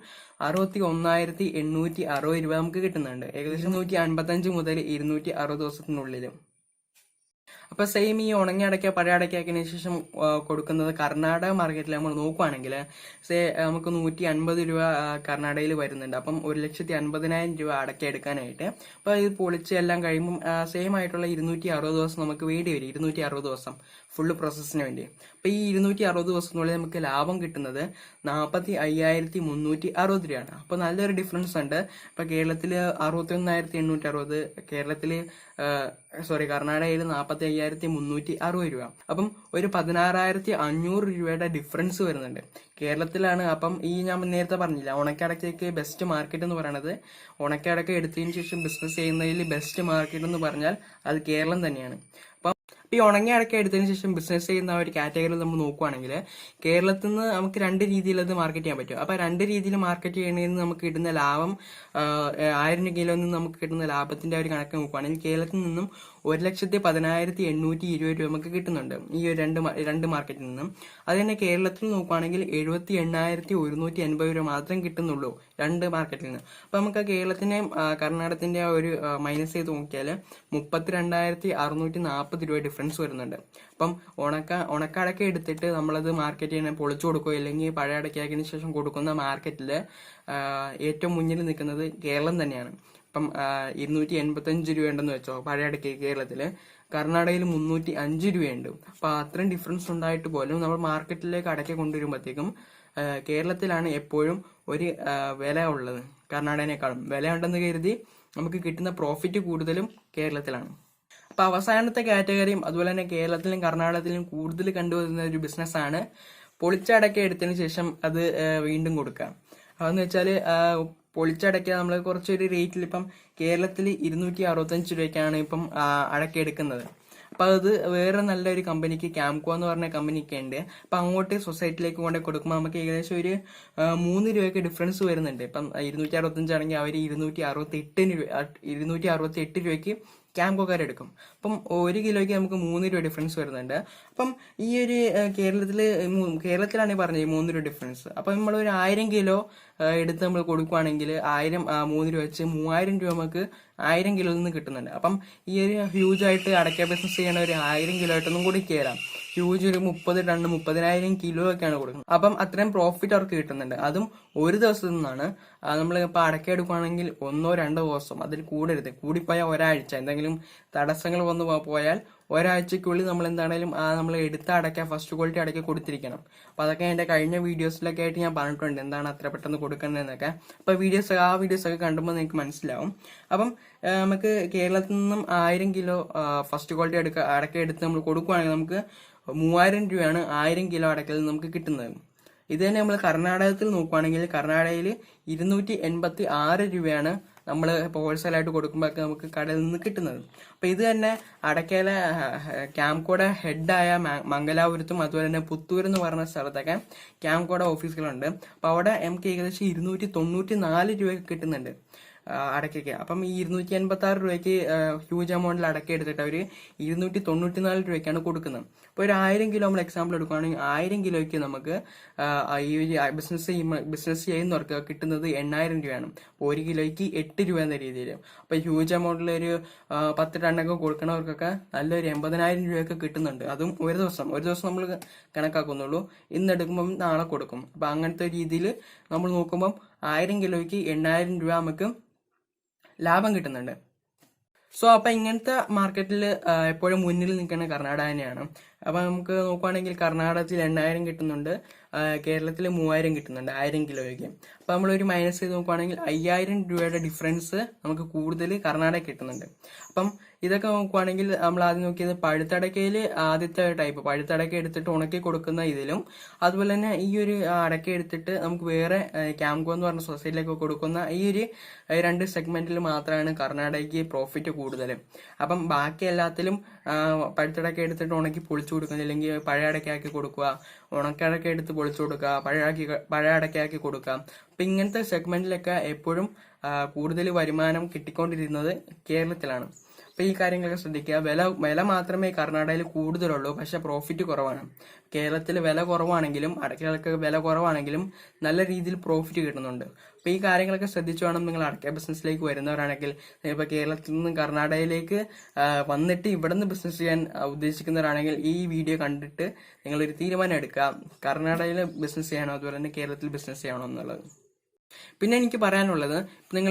അറുപത്തി ഒന്നായിരത്തി എണ്ണൂറ്റി അറുപത് രൂപ നമുക്ക് കിട്ടുന്നുണ്ട്. ഏകദേശം നൂറ്റി അൻപത്തഞ്ച് മുതൽ ഇരുന്നൂറ്റി അറുപത് ദിവസത്തിനുള്ളിൽ അപ്പൊ സെയിം ഈ ഉണങ്ങി അടയ്ക്ക പഴയ അടയ്ക്കാക്കിന് ശേഷം കൊടുക്കുന്നത് കർണാടക മാർക്കറ്റിൽ നമ്മൾ നോക്കുവാണെങ്കിൽ സേ നമുക്ക് നൂറ്റി അൻപത് രൂപ കർണാടകയിൽ വരുന്നുണ്ട്. അപ്പം ഒരു ലക്ഷത്തി അൻപതിനായിരം രൂപ അടയ്ക്ക എടുക്കാനായിട്ട്. അപ്പൊ ഇത് പൊളിച്ച് എല്ലാം കഴിയുമ്പോൾ സെയിം ആയിട്ടുള്ള ഇരുന്നൂറ്റി അറുപത് ദിവസം നമുക്ക് വേണ്ടി വരും. ഇരുന്നൂറ്റി അറുപത് ദിവസം. ഫുള്ള് പ്രോസസ്സിന് വേണ്ടി. അപ്പൊ ഈ ഇരുന്നൂറ്റി അറുപത് ദിവസത്തിനുള്ളിൽ നമുക്ക് ലാഭം കിട്ടുന്നത് നാൽപ്പത്തി അയ്യായിരത്തി മുന്നൂറ്റി അറുപത് രൂപയാണ്. അപ്പൊ നല്ലൊരു ഡിഫറൻസ് ഉണ്ട്. ഇപ്പൊ കേരളത്തിൽ അറുപത്തി ഒന്നായിരത്തി എണ്ണൂറ്റി അറുപത് കേരളത്തിൽ സോറി കർണാടകയിൽ നാൽപ്പത്തി അയ്യായിരത്തി മുന്നൂറ്റി അറുപത് രൂപ. അപ്പം ഒരു പതിനാറായിരത്തി അഞ്ഞൂറ് രൂപയുടെ ഡിഫറൻസ് വരുന്നുണ്ട്. കേരളത്തിലാണ് അപ്പം ഈ ഞാൻ നേരത്തെ പറഞ്ഞില്ല ഉണക്കടക്കയ്ക്ക് ബെസ്റ്റ് മാർക്കറ്റ് എന്ന് പറയുന്നത് ഉണക്കടക്ക എടുത്തതിന് ശേഷം ബിസിനസ് ചെയ്യുന്നതിൽ ബെസ്റ്റ് മാർക്കറ്റ് എന്ന് പറഞ്ഞാൽ അത് കേരളം തന്നെയാണ്. അപ്പം ഈ ഉണങ്ങി അടക്കം എടുത്തതിന് ശേഷം ബിസിനസ് ചെയ്യുന്ന ഒരു കാറ്റഗറിയിൽ നമ്മൾ നോക്കുവാണെങ്കിൽ കേരളത്തിൽ നിന്ന് നമുക്ക് രണ്ട് രീതിയിൽ അത് മാർക്കറ്റ് ചെയ്യാൻ പറ്റും. അപ്പോൾ രണ്ട് രീതിയിൽ മാർക്കറ്റ് ചെയ്യണമെന്ന് നമുക്ക് കിട്ടുന്ന ലാഭം ആയിരം രൂപയിലൊന്നും നമുക്ക് കിട്ടുന്ന ലാഭത്തിന്റെ ഒരു കണക്ക് നോക്കുവാണെങ്കിൽ കേരളത്തിൽ നിന്നും ഒരു ലക്ഷത്തി പതിനായിരത്തി എണ്ണൂറ്റി ഇരുപത് രൂപ നമുക്ക് കിട്ടുന്നുണ്ട് ഈ രണ്ട് രണ്ട് മാർക്കറ്റിൽ നിന്നും. അത് തന്നെ കേരളത്തിൽ നോക്കുകയാണെങ്കിൽ എഴുപത്തി എണ്ണായിരത്തി ഒരുന്നൂറ്റി എൺപത് രൂപ മാത്രം കിട്ടുന്നുള്ളൂ രണ്ട് മാർക്കറ്റിൽ നിന്ന്. അപ്പൊ നമുക്ക് ആ കേരളത്തിന്റെയും കർണാടകത്തിന്റെ ഒരു മൈനസ് ചെയ്ത് നോക്കിയാൽ മുപ്പത്തിരണ്ടായിരത്തി അറുന്നൂറ്റി നാൽപ്പത് രൂപ ഡിഫറൻസ് വരുന്നുണ്ട്. അപ്പം ഉണക്ക ഉണക്കടക്ക എടുത്തിട്ട് നമ്മളത് മാർക്കറ്റ് തന്നെ പൊളിച്ചു കൊടുക്കുകയോ അല്ലെങ്കിൽ പഴയ അടക്കാക്കിയതിനു ശേഷം കൊടുക്കുന്ന മാർക്കറ്റിൽ ഏറ്റവും മുന്നിൽ നിൽക്കുന്നത് കേരളം തന്നെയാണ്. ഇപ്പം ഇരുന്നൂറ്റി എൺപത്തഞ്ച് രൂപ ഉണ്ടെന്ന് വെച്ചോ പഴയ അടയ്ക്ക് കേരളത്തിൽ. കർണാടകയിൽ മുന്നൂറ്റി അഞ്ച് രൂപയുണ്ട്. അപ്പൊ അത്രയും ഡിഫറൻസ് ഉണ്ടായിട്ട് പോലും നമ്മൾ മാർക്കറ്റിലേക്ക് അടക്കി കൊണ്ടുവരുമ്പോഴത്തേക്കും കേരളത്തിലാണ് എപ്പോഴും ഒരു വില ഉള്ളത്. കർണാടകനേക്കാളും. വില ഉണ്ടെന്ന് കരുതി നമുക്ക് കിട്ടുന്ന പ്രോഫിറ്റ് കൂടുതലും കേരളത്തിലാണ്. അപ്പൊ അവസാനത്തെ കാറ്റഗറിയും അതുപോലെ തന്നെ കേരളത്തിലും കർണാടകത്തിലും കൂടുതൽ കണ്ടുവരുന്ന ഒരു ബിസിനസ്സാണ് പൊളിച്ചടക്ക എടുത്തതിന് ശേഷം അത് വീണ്ടും കൊടുക്കുക. അതെന്ന് വെച്ചാൽ ആ, പൊളിച്ചടക്ക നമ്മൾ കുറച്ചൊരു റേറ്റിൽ ഇപ്പം കേരളത്തിൽ ഇരുന്നൂറ്റി അറുപത്തഞ്ച് രൂപയ്ക്കാണ് ഇപ്പം അടക്കിയെടുക്കുന്നത് അപ്പം എടുക്കുന്നത്. അപ്പൊ അത് വേറെ നല്ലൊരു കമ്പനിക്ക് ക്യാംകോ എന്ന് പറഞ്ഞ കമ്പനിക്ക് ഉണ്ട്. അപ്പം അങ്ങോട്ട് സൊസൈറ്റിയിലേക്ക് കൊണ്ട് കൊടുക്കുമ്പോൾ നമുക്ക് ഏകദേശം ഒരു മൂന്ന് രൂപയ്ക്ക് ഡിഫറൻസ് വരുന്നുണ്ട്. ഇപ്പം ഇരുന്നൂറ്റി അറുപത്തഞ്ചാണെങ്കിൽ അവർ ഇരുന്നൂറ്റി അറുപത്തി എട്ടിന് രൂപ ഇരുന്നൂറ്റി അറുപത്തി എട്ട് രൂപയ്ക്ക് ക്യാംകോക്കാരെടുക്കും അപ്പം ഒരു കിലോയ്ക്ക് നമുക്ക് മൂന്ന് രൂപ ഡിഫറൻസ് വരുന്നുണ്ട്. അപ്പം ഈ ഒരു കേരളത്തിൽ കേരളത്തിലാണ് പറഞ്ഞത് മൂന്ന് രൂപ ഡിഫറൻസ് അപ്പം നമ്മൾ ഒരു ആയിരം കിലോ എടുത്ത് നമ്മൾ കൊടുക്കുവാണെങ്കിൽ ആയിരം മൂന്ന് രൂപ വെച്ച് മൂവായിരം രൂപ നമുക്ക് ആയിരം കിലോയിൽ നിന്ന് കിട്ടുന്നുണ്ട്. അപ്പം ഈ ഒരു ഹ്യൂജ് ആയിട്ട് അടയ്ക്ക ബിസിനസ് ചെയ്യണ ഒരു ആയിരം കിലോ ആയിട്ടൊന്നും കൂടി കയറാം ഹ്യൂജ് ഒരു മുപ്പത് ടൺ മുപ്പതിനായിരം കിലോ ഒക്കെയാണ് കൊടുക്കുന്നത്. അപ്പം അത്രയും പ്രോഫിറ്റ് അവർക്ക് കിട്ടുന്നുണ്ട്. അതും ഒരു ദിവസത്തിൽ നിന്നാണ്. നമ്മൾ ഇപ്പൊ അടയ്ക്ക എടുക്കുകയാണെങ്കിൽ ഒന്നോ രണ്ടോ ദിവസം അതിൽ കൂടരുത്. കൂടിപ്പോയാൽ ഒരാഴ്ച. എന്തെങ്കിലും തടസ്സങ്ങൾ വന്നു പോയാൽ ഒരാഴ്ചക്കുള്ളിൽ നമ്മൾ എന്താണേലും ആ നമ്മൾ എടുത്ത് അടയ്ക്കാൻ ഫസ്റ്റ് ക്വാളിറ്റി അടയ്ക്ക കൊടുത്തിരിക്കണം. അപ്പോൾ അതൊക്കെ എന്റെ കഴിഞ്ഞ വീഡിയോസിലൊക്കെ ആയിട്ട് ഞാൻ പറഞ്ഞിട്ടുണ്ട്. എന്താണ് അത്ര പെട്ടെന്ന് കൊടുക്കുന്നതെന്നൊക്കെ. അപ്പോൾ വീഡിയോസ് ആ വീഡിയോസൊക്കെ കണ്ടുമ്പോൾ നിങ്ങൾക്ക് മനസ്സിലാവും. അപ്പം നമുക്ക് കേരളത്തിൽ നിന്നും ആയിരം കിലോ ഫസ്റ്റ് ക്വാളിറ്റി അടുക്ക അടക്ക എടുത്ത് നമ്മൾ കൊടുക്കുകയാണെങ്കിൽ നമുക്ക് മൂവായിരം രൂപയാണ് ആയിരം കിലോ അടക്കയിൽ നമുക്ക് കിട്ടുന്നത്. ഇത് തന്നെ നമ്മൾ കർണാടകത്തിൽ നോക്കുവാണെങ്കിൽ കർണാടകയിൽ ഇരുന്നൂറ്റി എൺപത്തി ആറ് രൂപയാണ് നമ്മൾ ഹോൾസെയിലായിട്ട് കൊടുക്കുമ്പോഴൊക്കെ നമുക്ക് കടയിൽ നിന്ന് കിട്ടുന്നത്. അപ്പോൾ ഇത് തന്നെ അടക്കയിലെ ക്യാംകോടെ ഹെഡായ മംഗലാപുരത്തും അതുപോലെ തന്നെ പുത്തൂർ എന്ന് പറഞ്ഞ സ്ഥലത്തൊക്കെ ക്യാംകോടെ ഓഫീസുകളുണ്ട് അപ്പോൾ അവിടെ നമുക്ക് ഏകദേശം ഇരുന്നൂറ്റി തൊണ്ണൂറ്റി നാല് രൂപ കിട്ടുന്നുണ്ട്. അടയ്ക്കൊക്കെ. അപ്പം ഈ ഇരുന്നൂറ്റി എൺപത്തി ആറ് രൂപയ്ക്ക് ഹ്യൂജ് എമൗണ്ടിൽ അടക്ക എടുത്തിട്ട് അവർ ഇരുന്നൂറ്റി തൊണ്ണൂറ്റി നാല് രൂപയ്ക്കാണ് കൊടുക്കുന്നത്. അപ്പോൾ ഒരു ആയിരം കിലോ നമ്മൾ എക്സാമ്പിൾ എടുക്കുകയാണെങ്കിൽ ആയിരം കിലോയ്ക്ക് നമുക്ക് ഈ ബിസിനസ് ബിസിനസ് ചെയ്യുന്നവർക്ക് കിട്ടുന്നത് എണ്ണായിരം രൂപയാണ്. ഒരു കിലോയ്ക്ക് എട്ട് രൂപ എന്ന രീതിയിൽ. അപ്പോൾ ഹ്യൂജ് എമൗണ്ടിൽ ഒരു പത്ത് ടണ്ണൊക്കെ കൊടുക്കണവർക്കൊക്കെ നല്ലൊരു എൺപതിനായിരം രൂപയൊക്കെ കിട്ടുന്നുണ്ട്. അതും ഒരു ദിവസം. ഒരു ദിവസം നമ്മൾ കണക്കാക്കുന്നുള്ളൂ. ഇന്ന് എടുക്കുമ്പം നാളെ കൊടുക്കും. അപ്പം അങ്ങനത്തെ രീതിയിൽ നമ്മൾ നോക്കുമ്പം ആയിരം കിലോയ്ക്ക് എണ്ണായിരം രൂപ നമുക്ക് ലാഭം കിട്ടുന്നുണ്ട്. സോ അപ്പൊ ഇങ്ങനത്തെ മാർക്കറ്റിൽ എപ്പോഴും മുന്നിൽ നിൽക്കുന്ന കർണാടക തന്നെയാണ്. അപ്പൊ നമുക്ക് നോക്കുവാണെങ്കിൽ കർണാടകത്തിൽ എണ്ണായിരം കിട്ടുന്നുണ്ട് കേരളത്തിൽ മൂവായിരം കിട്ടുന്നുണ്ട് ആയിരം കിലോയ്ക്ക്. അപ്പൊ നമ്മൾ ഒരു മൈനസ് ചെയ്ത് നോക്കുവാണെങ്കിൽ അയ്യായിരം രൂപയുടെ ഡിഫറൻസ് നമുക്ക് കൂടുതൽ കർണാടക കിട്ടുന്നുണ്ട്. അപ്പം ഇതൊക്കെ നോക്കുവാണെങ്കിൽ നമ്മൾ ആദ്യം നോക്കിയത് പഴുത്തടക്കയിൽ ആദ്യത്തെ ടൈപ്പ് പഴുത്തടക്ക എടുത്തിട്ട് ഉണക്കി കൊടുക്കുന്ന ഇതിലും അതുപോലെ തന്നെ ഈ ഒരു അടക്ക എടുത്തിട്ട് നമുക്ക് വേറെ ക്യാംകോ എന്ന് പറഞ്ഞ സൊസൈറ്റിയിലേക്ക് കൊടുക്കുന്ന ഈ ഒരു രണ്ട് സെഗ്മെന്റിൽ മാത്രമാണ് കർണാടകയ്ക്ക് പ്രോഫിറ്റ് കൂടുതൽ അപ്പം ബാക്കി എല്ലാത്തിലും പഴുത്തടക്ക എടുത്തിട്ട് ഉണക്കി പൊളിച്ചു കൊടുക്കുന്ന അല്ലെങ്കിൽ പഴയ അടക്കയാക്കി കൊടുക്കുക ഉണക്കടക്ക എടുത്ത് പൊളിച്ചു കൊടുക്കുക പഴയ പഴയ അടക്കയാക്കി കൊടുക്കുക. അപ്പം ഇങ്ങനത്തെ സെഗ്മെന്റിലൊക്കെ എപ്പോഴും കൂടുതൽ വരുമാനം കിട്ടിക്കൊണ്ടിരുന്നത് കേരളത്തിലാണ്. അപ്പൊ ഈ കാര്യങ്ങളൊക്കെ ശ്രദ്ധിക്കുക. വില വില മാത്രമേ കർണാടകയിൽ കൂടുതലുള്ളൂ. പക്ഷെ പ്രോഫിറ്റ് കുറവാണ്. കേരളത്തിൽ വില കുറവാണെങ്കിലും അടയ്ക്കകൾക്ക് വില കുറവാണെങ്കിലും നല്ല രീതിയിൽ പ്രോഫിറ്റ് കിട്ടുന്നുണ്ട്. അപ്പൊ ഈ കാര്യങ്ങളൊക്കെ ശ്രദ്ധിച്ചു വേണം നിങ്ങൾ അടയ്ക്ക ബിസിനസ്സിലേക്ക് വരുന്നവരാണെങ്കിൽ. ഇപ്പൊ കേരളത്തിൽ നിന്ന് കർണാടകയിലേക്ക് വന്നിട്ട് ഇവിടെ നിന്ന് ബിസിനസ് ചെയ്യാൻ ഉദ്ദേശിക്കുന്നവരാണെങ്കിൽ ഈ വീഡിയോ കണ്ടിട്ട് നിങ്ങളൊരു തീരുമാനം എടുക്കുക. കർണാടകയിൽ ബിസിനസ് ചെയ്യണോ? അതുപോലെ തന്നെ കേരളത്തിൽ ബിസിനസ് ചെയ്യണോ എന്നുള്ളത്. പിന്നെ എനിക്ക് പറയാനുള്ളത്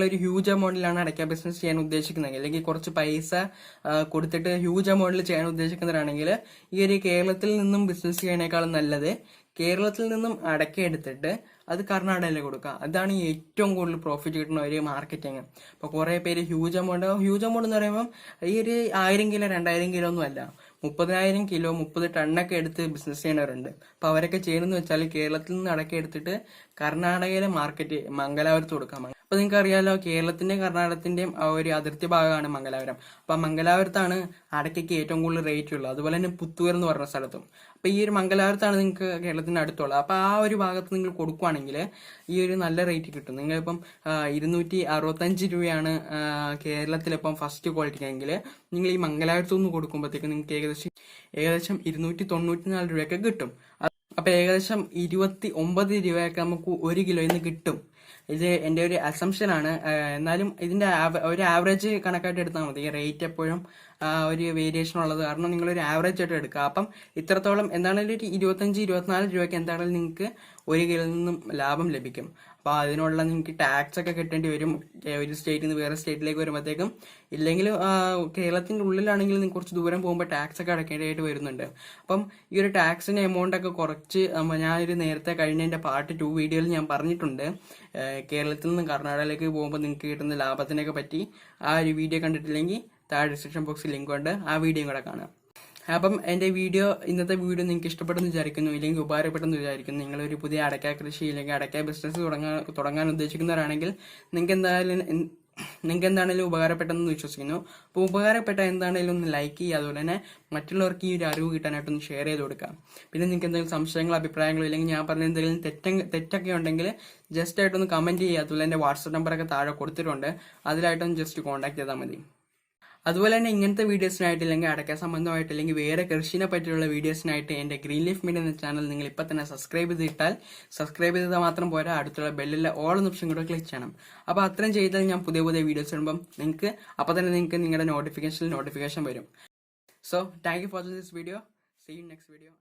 ഒരു ഹ്യൂജ് എമൗണ്ടിലാണ് അടയ്ക്ക ബിസിനസ് ചെയ്യാൻ ഉദ്ദേശിക്കുന്നതെങ്കിൽ അല്ലെങ്കിൽ കുറച്ച് പൈസ കൊടുത്തിട്ട് ഹ്യൂജ് എമൗണ്ടിൽ ചെയ്യാൻ ഉദ്ദേശിക്കുന്നവരാണെങ്കിൽ ഈ ഒരു കേരളത്തിൽ നിന്നും ബിസിനസ് ചെയ്യണേക്കാളും നല്ലത് കേരളത്തിൽ നിന്നും അടയ്ക്ക എടുത്തിട്ട് അത് കർണാടകയിൽ കൊടുക്കുക. അതാണ് ഏറ്റവും കൂടുതൽ പ്രോഫിറ്റ് കിട്ടുന്ന ഒരു മാർക്കറ്റിങ് അപ്പോൾ കുറേ പേര് ഹ്യൂജ് എമൗണ്ട് ഹ്യൂജ് എമൗണ്ട് എന്ന് പറയുമ്പോൾ ഈ ഒരു ആയിരം കിലോ രണ്ടായിരം കിലോ ഒന്നും അല്ല. മുപ്പതിനായിരം കിലോ മുപ്പത് ടണ്ണൊക്കെ എടുത്ത് ബിസിനസ് ചെയ്യുന്നവരുണ്ട്. അപ്പോൾ അവരൊക്കെ ചെയ്യണമെന്ന് വെച്ചാൽ കേരളത്തിൽ നിന്ന് അടക്കം എടുത്തിട്ട് കർണാടകയിലെ മാർക്കറ്റ് മംഗലാപുരത്ത് കൊടുക്കാം. അപ്പൊ നിങ്ങൾക്ക് അറിയാലോ കേരളത്തിന്റെ കർണാടകത്തിന്റെയും ഒരു അതിർത്തി ഭാഗമാണ് മംഗലാപുരം. അപ്പൊ മംഗലാപുരത്താണ് അടയ്ക്കയ്ക്ക് ഏറ്റവും കൂടുതൽ റേറ്റ് ഉള്ളത്. അതുപോലെ തന്നെ പുത്തൂർ എന്ന് പറഞ്ഞ സ്ഥലത്തും. അപ്പൊ ഈ ഒരു മംഗലാപുരത്താണ് നിങ്ങൾക്ക് കേരളത്തിന്റെ അടുത്തുള്ളത്. അപ്പൊ ആ ഒരു ഭാഗത്ത് നിങ്ങൾ കൊടുക്കുവാണെങ്കിൽ ഈ ഒരു നല്ല റേറ്റ് കിട്ടും. നിങ്ങൾ ഇപ്പം ഇരുന്നൂറ്റി അറുപത്തഞ്ച് രൂപയാണ് കേരളത്തിലിപ്പം ഫസ്റ്റ് ക്വാളിറ്റി എങ്കിൽ നിങ്ങൾ ഈ മംഗലാപുരത്തു നിന്ന് കൊടുക്കുമ്പോഴത്തേക്ക് നിങ്ങൾക്ക് ഏകദേശം ഏകദേശം ഇരുന്നൂറ്റി തൊണ്ണൂറ്റി നാല് രൂപയൊക്കെ കിട്ടും. അത് അപ്പൊ ഏകദേശം ഇരുപത്തി ഒമ്പത് രൂപയൊക്കെ നമുക്ക് ഒരു കിലോയിൽ നിന്ന് കിട്ടും. ഇത് എന്റെ ഒരു അസംഷൻ ആണ്. എന്നാലും ഇതിന്റെ ഒരു ആവറേജ് കണക്കായിട്ട് എടുത്താൽ മതി. റേറ്റ് എപ്പോഴും ഒരു വേരിയേഷൻ ഉള്ളത്. കാരണം നിങ്ങൾ ഒരു ആവറേജ് ആയിട്ട് എടുക്കുക. അപ്പം ഇത്രത്തോളം. എന്താണെങ്കിലും ഒരു ഇരുപത്തഞ്ച് ഇരുപത്തിനാല് രൂപയ്ക്ക് എന്താണെങ്കിലും നിങ്ങൾക്ക് ഒരു കിലോയിൽ നിന്നും ലാഭം ലഭിക്കും. അപ്പൊ അതിനുള്ള നിങ്ങൾക്ക് ടാക്സ് ഒക്കെ കിട്ടേണ്ടി വരും. ഒരു സ്റ്റേറ്റിൽ നിന്ന് വേറെ സ്റ്റേറ്റിലേക്ക് വരുമ്പോഴത്തേക്കും ഇല്ലെങ്കിൽ കേരളത്തിന്റെ ഉള്ളിലാണെങ്കിൽ നിങ്ങൾ കുറച്ച് ദൂരം പോകുമ്പോൾ ടാക്സ് ഒക്കെ അടക്കേണ്ടതായിട്ട് വരുന്നുണ്ട്. അപ്പം ഈ ഒരു ടാക്സിന്റെ എമൗണ്ട് ഒക്കെ കുറച്ച് ഞാനൊരു നേരത്തെ കഴിഞ്ഞ പാർട്ട് ടു വീഡിയോയിൽ ഞാൻ പറഞ്ഞിട്ടുണ്ട്. കേരളത്തിൽ നിന്ന് കർണാടകയിലേക്ക് പോകുമ്പോൾ നിങ്ങൾക്ക് കിട്ടുന്ന ലാഭത്തിനൊക്കെ പറ്റി ആ ഒരു വീഡിയോ കണ്ടിട്ടില്ലെങ്കിൽ താഴെ ഡിസ്ക്രിപ്ഷൻ ബോക്സിൽ ലിങ്ക് ഉണ്ട്. ആ വീഡിയോ കൂടെ കാണാം. അപ്പം എന്റെ വീഡിയോ ഇന്നത്തെ വീഡിയോ നിങ്ങൾക്ക് ഇഷ്ടപ്പെട്ടെന്ന് വിചാരിക്കുന്നു ഇല്ലെങ്കിൽ ഉപകാരപ്പെട്ടെന്ന് വിചാരിക്കുന്നു. നിങ്ങളൊരു പുതിയ അടയ്ക്ക കൃഷി ഇല്ലെങ്കിൽ അടയ്ക്ക ബിസിനസ് തുടങ്ങാൻ തുടങ്ങാൻ ഉദ്ദേശിക്കുന്നവരാണെങ്കിൽ നിങ്ങൾക്ക് എന്തായാലും നിങ്ങൾക്ക് എന്താണെങ്കിലും ഉപകാരപ്പെട്ടെന്ന് വിശ്വസിക്കുന്നു. അപ്പോൾ ഉപകാരപ്പെട്ട എന്താണെങ്കിലും ഒന്ന് ലൈക്ക് ചെയ്യുക. അതുപോലെ തന്നെ മറ്റുള്ളവർക്ക് ഈ ഒരു അറിവ് കിട്ടാനായിട്ടൊന്ന് ഷെയർ ചെയ്ത് കൊടുക്കാം പിന്നെ നിങ്ങൾക്ക് എന്തെങ്കിലും സംശയങ്ങളോ അഭിപ്രായങ്ങളോ ഇല്ലെങ്കിൽ ഞാൻ പറഞ്ഞ എന്തെങ്കിലും തെറ്റ തെറ്റൊക്കെ ഉണ്ടെങ്കിൽ ജസ്റ്റ് ആയിട്ടൊന്ന് കമന്റ് ചെയ്യുക. അതുപോലെ എന്റെ വാട്സപ്പ് നമ്പറൊക്കെ താഴെ കൊടുത്തിട്ടുണ്ട്. അതിലായിട്ടൊന്ന് ജസ്റ്റ് കോൺടാക്ട് ചെയ്താൽ മതി. അതുപോലെ തന്നെ ഇങ്ങനത്തെ വീഡിയോസിനായിട്ട് അല്ലെങ്കിൽ അടക്ക സംബന്ധമായിട്ട് അല്ലെങ്കിൽ വേറെ കൃഷിനെ പറ്റിയുള്ള വീഡിയോസിനായിട്ട് എന്റെ ഗ്രീൻ ലീഫ് മീഡിയ എന്ന ചാനൽ നിങ്ങൾ ഇപ്പൊ തന്നെ സബ്സ്ക്രൈബ് ചെയ്തിട്ടാൽ സബ്സ്ക്രൈബ് ചെയ്താൽ മാത്രം പോരാ. അടുത്തുള്ള ബെല്ലിലെ ഓൾ എന്ന ഓപ്ഷൻ കൂടെ ക്ലിക്ക് ചെയ്യണം. അപ്പോൾ അത്രയും ചെയ്താൽ ഞാൻ പുതിയ പുതിയ വീഡിയോസ് ഇടുമ്പം നിങ്ങൾക്ക് അപ്പോൾ തന്നെ നിങ്ങൾക്ക് നിങ്ങളുടെ നോട്ടിഫിക്കേഷനിൽ നോട്ടിഫിക്കേഷൻ വരും. So thank you for this video see you next video